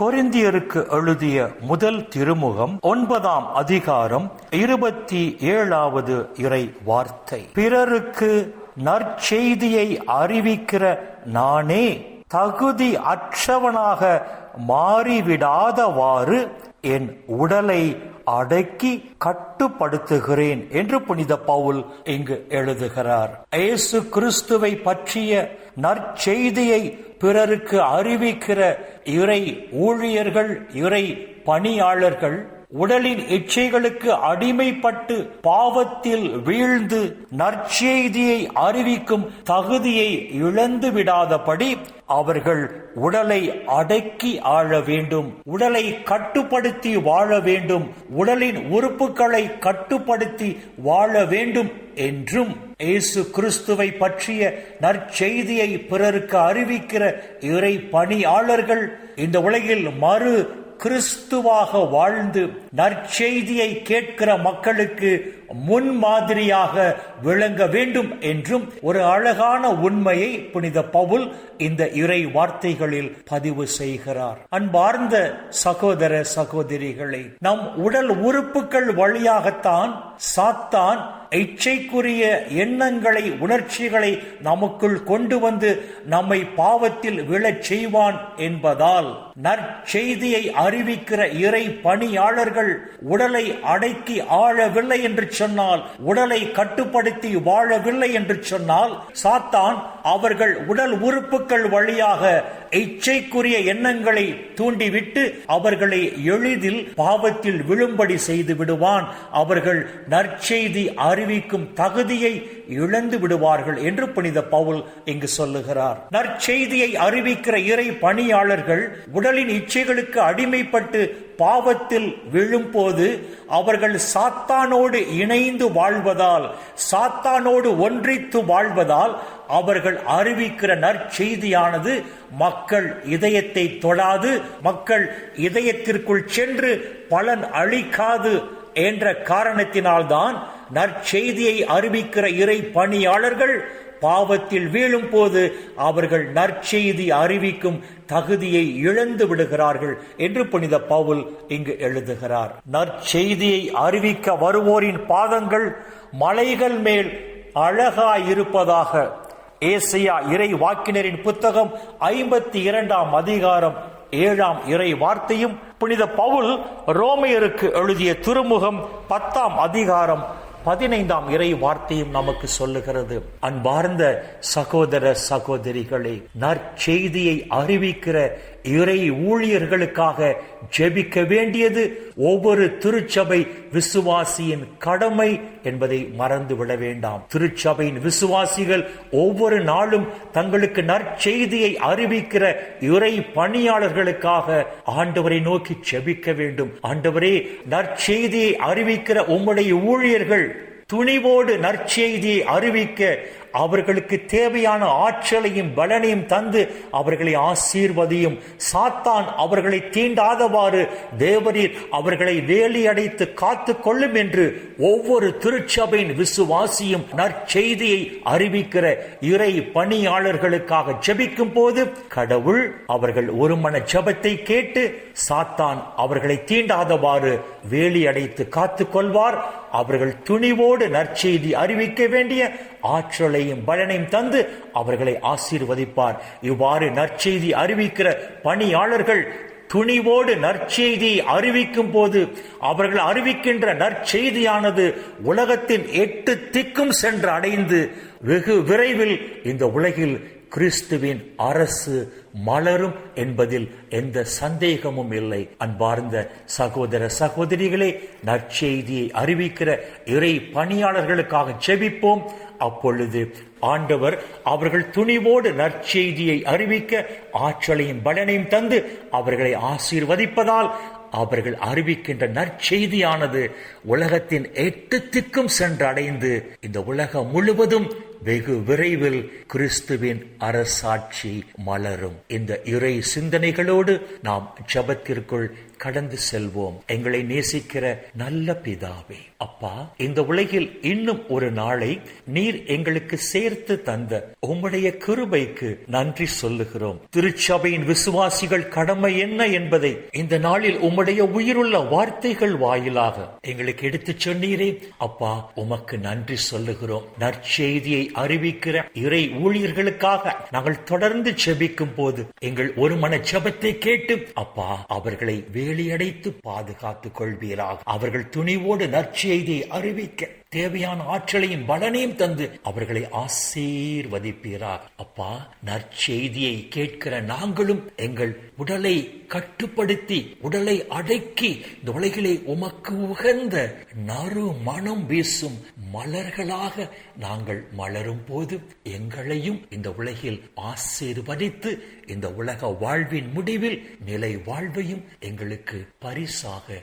கொரிந்தியருக்கு எழுதிய முதல் திருமுகம் ஒன்பதாம் அதிகாரம் இருபத்தி ஏழாவது இறை வார்த்தை. பிறருக்கு நற்செய்தியை அறிவிக்கிற நானே தகுதி அற்றவனாக மாறிவிடாதவாறு என் உடலை அடக்கி கட்டுப்படுத்துகிறேன் என்று புனித பவுல் இங்கு எழுதுகிறார். இயேசு கிறிஸ்துவை பற்றிய நற்செய்தியை பிறருக்கு அறிவிக்கிற இறை ஊழியர்கள் இறை பணியாளர்கள் உடலின் இச்சைகளுக்கு அடிமைப்பட்டு பாவத்தில் வீழ்ந்து நற்செய்தியை அறிவிக்கும் தகுதியை இழந்து விடாதபடி அவர்கள் உடலை அடக்கி ஆழ வேண்டும். உடலை கட்டுப்படுத்தி வாழ வேண்டும். உடலின் உறுப்புகளை கட்டுப்படுத்தி வாழ வேண்டும் என்றும் இயேசு கிறிஸ்துவை பற்றிய நற்செய்தியை பிறருக்கு அறிவிக்கிற இறை பணியாளர்கள் இந்த உலகில் மறு கிறிஸ்துவாக வாழ்ந்து நற்செய்தியை கேட்கிற மக்களுக்கு முன்மாதிரியாக விளங்க வேண்டும் என்றும் ஒரு அழகான உண்மையை புனித பவுல் இந்த இறை வார்த்தைகளில் பதிவு செய்கிறார். அன்பார்ந்த சகோதர சகோதரிகளை நம் உடல் உறுப்புகள் வழியாகத்தான் சாத்தான் இச்சைக்குரிய எண்ணங்களை உணர்ச்சிகளை நமக்குள் கொண்டு வந்து நம்மை பாவத்தில் விழச் செய்வான் என்பதால் நற்செய்தியை அறிவிக்கிற இறை பணியாளர்கள் உடலை அடக்கி ஆழவில்லை என்று சொன்னால் உடலை கட்டுப்படுத்தி வாழவில்லை என்று சொன்னால் சாத்தான் அவர்கள் உடல் உறுப்புகள் வழியாக இச்சைக்குரிய எண்ணங்களை தூண்டிவிட்டு அவர்களை எளிதில் பாவத்தில் விழும்படி செய்து விடுவான். அவர்கள் நற்செய்தி அறிவிக்கும் தகுதியை இழந்து விடுவார்கள் என்று புனித பவுல் இங்கு சொல்லுகிறார். நற்செய்தியை அறிவிக்கிற இறை பணியாளர்கள் உடலின் இச்சைகளுக்கு அடிமைப்பட்டு பாவத்தில் விழும்போது அவர்கள் சாத்தானோடு இணைந்து வாழ்வதால் சாத்தானோடு ஒன்றித்து வாழ்வதால் அவர்கள் அறிவிக்கிற நற்செய்தியானது மக்கள் இதயத்தை தொடாது மக்கள் இதயத்திற்குள் சென்று பலன் அளிக்காது என்ற காரணத்தினால்தான் நற்செய்தியை அறிவிக்கிற இறை பணியாளர்கள் பாவத்தில் வீழும் போது அவர்கள் நற்செய்தி அறிவிக்கும் தகுதியை இழந்து விடுகிறார்கள் என்று புனித பவுல் இங்கு எழுதுகிறார். நற்செய்தியை அறிவிக்க வருவோரின் பாதங்கள் மலைகள் மேல் அழகாயிருப்பதாக ஏசையா இறை வாக்கினரின் புத்தகம் ஐம்பத்தி இரண்டாம் அதிகாரம் ஏழாம் இறை வார்த்தையும் புனித பவுல் ரோமையருக்கு எழுதிய திருமுகம் பத்தாம் அதிகாரம் பதினைந்தாம் இறை வார்த்தையும் நமக்கு சொல்லுகிறது. அன்பார்ந்த சகோதர சகோதரிகளே நற்செய்தியை அறிவிக்கிற இறை ஊழியர்களுக்காக ஜெபிக்க வேண்டியது ஒவ்வொரு திருச்சபை விசுவாசியின் கடமை என்பதை மறந்து விட வேண்டாம். திருச்சபையின் விசுவாசிகள் ஒவ்வொரு நாளும் தங்களுக்கு நற்செய்தியை அறிவிக்கிற இறை பணியாளர்களுக்காக ஆண்டவரை நோக்கி ஜெபிக்க வேண்டும். ஆண்டவரே நற்செய்தியை அறிவிக்கிற உம்முடைய ஊழியர்கள் துணிவோடு நற்செய்தியை அறிவிக்க அவர்களுக்கு தேவையான ஆற்றலையும் பலனையும் தந்து அவர்களை ஆசீர்வதியும். சாத்தான் அவர்களை தீண்டாதவாறு தேவரீர் அவர்களை வேலி அடைத்து காத்து கொள்ளும் என்று ஒவ்வொரு திருச்சபையின் விசுவாசியும் நற்செய்தியை அறிவிக்கிற இறை பணியாளர்களுக்காக ஜெபிக்கும் போது கடவுள் அவர்கள் ஒரு மன ஜபத்தை கேட்டு சாத்தான் அவர்களை தீண்டாதவாறு வேலி அடைத்து காத்து கொள்வார். அவர்கள் துணிவோடு நற்செய்தி அறிவிக்க வேண்டிய ஆற்றலையும் பலனையும் தந்து அவர்களை ஆசீர்வதிப்பார். இவ்வாறு நற்செய்தி அறிவிக்கிற பணியாளர்கள் துணிவோடு நற்செய்தியை அறிவிக்கும் போது அவர்கள் அறிவிக்கின்ற நற்செய்தியானது உலகத்தின் எட்டு திக்கும் சென்று அடைந்து வெகு விரைவில் இந்த உலகில் கிறிஸ்துவின் அரசு மலரும் என்பதில் எந்த சந்தேகமும் இல்லை. அன்பார்ந்த சகோதர சகோதரிகளே நற்செய்தியை அறிவிக்கிற இறை பணியாளர்களுக்காக ஜெபிப்போம். அப்பொழுது ஆண்டவர் அவர்கள் துணிவோடு நற்செய்தியை அறிவிக்க ஆற்றலையும் பலனையும் தந்து அவர்களை ஆசீர்வதிப்பதால் அவர்கள் அறிவிக்கின்ற நற்செய்தியானது உலகத்தின் எட்டு திக்கும் சென்றடைந்து இந்த உலகம் முழுவதும் வெகு விரைவில் கிறிஸ்துவின் அரசாட்சி மலரும். இந்த இறை சிந்தனைகளோடு நாம் ஜபத்திற்குள் கடந்து செல்வோம். எங்களை நேசிக்கிற நல்ல பிதாவே அப்பா இந்த உலகில் இன்னும் ஒரு நாளை நீர் எங்களுக்கு சேர்த்து தந்த உம்முடைய கிருபைக்கு நன்றி சொல்லுகிறோம். திருச்சபையின் விசுவாசிகள் கடமை என்ன என்பதை இந்த நாளில் உம்முடைய உயிருள்ள வார்த்தைகள் வாயிலாக எங்களுக்கு எடுத்து சொன்னீரே. அப்பா உமக்கு நன்றி சொல்லுகிறோம். நற்செய்தியை அறிவிக்கிற இறை ஊழியர்களுக்காக நாங்கள் தொடர்ந்து செபிக்கும் போது எங்கள் ஒரு மன செபத்தை கேட்டு அப்பா அவர்களை வேலியடைத்து பாதுகாத்துக் கொள்வீராக. அவர்கள் துணிவோடு நற்செய்தியை அறிவிக்க தேவையான ஆற்றலையும் பலனையும் தந்து அவர்களை ஆசீர்வதிப்பீராக. அப்பா நற்செய்தியை கேட்கிற நாங்களும் எங்கள் உடலை கட்டுப்படுத்தி உடலை அடக்கி இந்த உலகிலே உமக்கு உகந்த நறு மனம் வீசும் மலர்களாக நாங்கள் மலரும் போது எங்களையும் இந்த உலகில் ஆசீர்வதித்து இந்த உலக வாழ்வின் முடிவில் நிலை வாழ்வையும் எங்களுக்கு பரிசாக